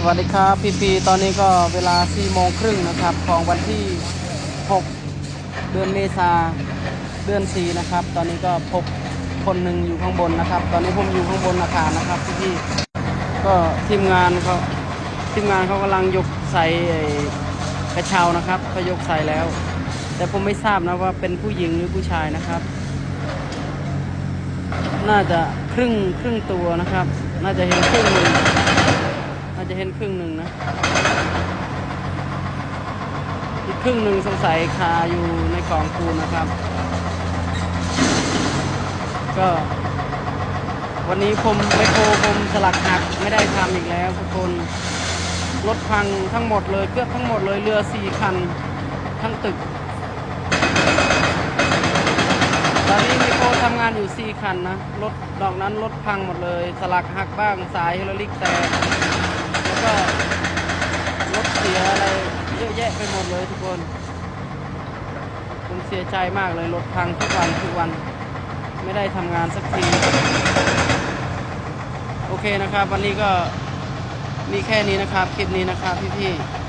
สวัสดีครับพี่ปีตอนนี้ก็เวลา4โมงครึ่งนะครับ ของวันที่ 6 เดือนเมษาเดือน 4 นะครับ ตอนนี้ก็พบคนหนึ่งอยู่ข้างบนนะครับ ตอนนี้ผมอยู่ข้างบนอาคารนะครับพี่พี่ๆก็ทีมงานเขาทีมงานเขากำลังยกใส่กระเช้านะครับเขายกใส่แล้ว แต่ผมไม่ทราบนะว่าเป็นผู้หญิงหรือผู้ชายนะครับ น่าจะครึ่งครึ่งตัวนะครับ น่าจะเห็นครึ่งหนึ่ง เห็นครึ่งหนึ่งนะ อีกครึ่งหนึ่งสงสัยคาอยู่ในกล่องปูนนะครับ ก็วันนี้ผมไมโครผมสลักหักไม่ได้ทำอีกแล้วทุกคนรถพังทั้งหมดเลยเกือบทั้งหมดเลยเรือสี่คัน ทั้งตึก ตอนนี้ไมโครทำงานอยู่สี่คันนะรถดอกนั้นรถพังหมดเลย สลักหักบ้างสายเฮโรลิกแตก ก็รถเสียอะไรเยอะแยะไปหมดเลยทุกคนผมเสียใจมากเลยรถพังทุกวันทุกวัน ไม่ได้ทำงานสักทีโอเคนะครับ วันนี้ก็มีแค่นี้นะครับ คลิปนี้นะครับพี่ๆ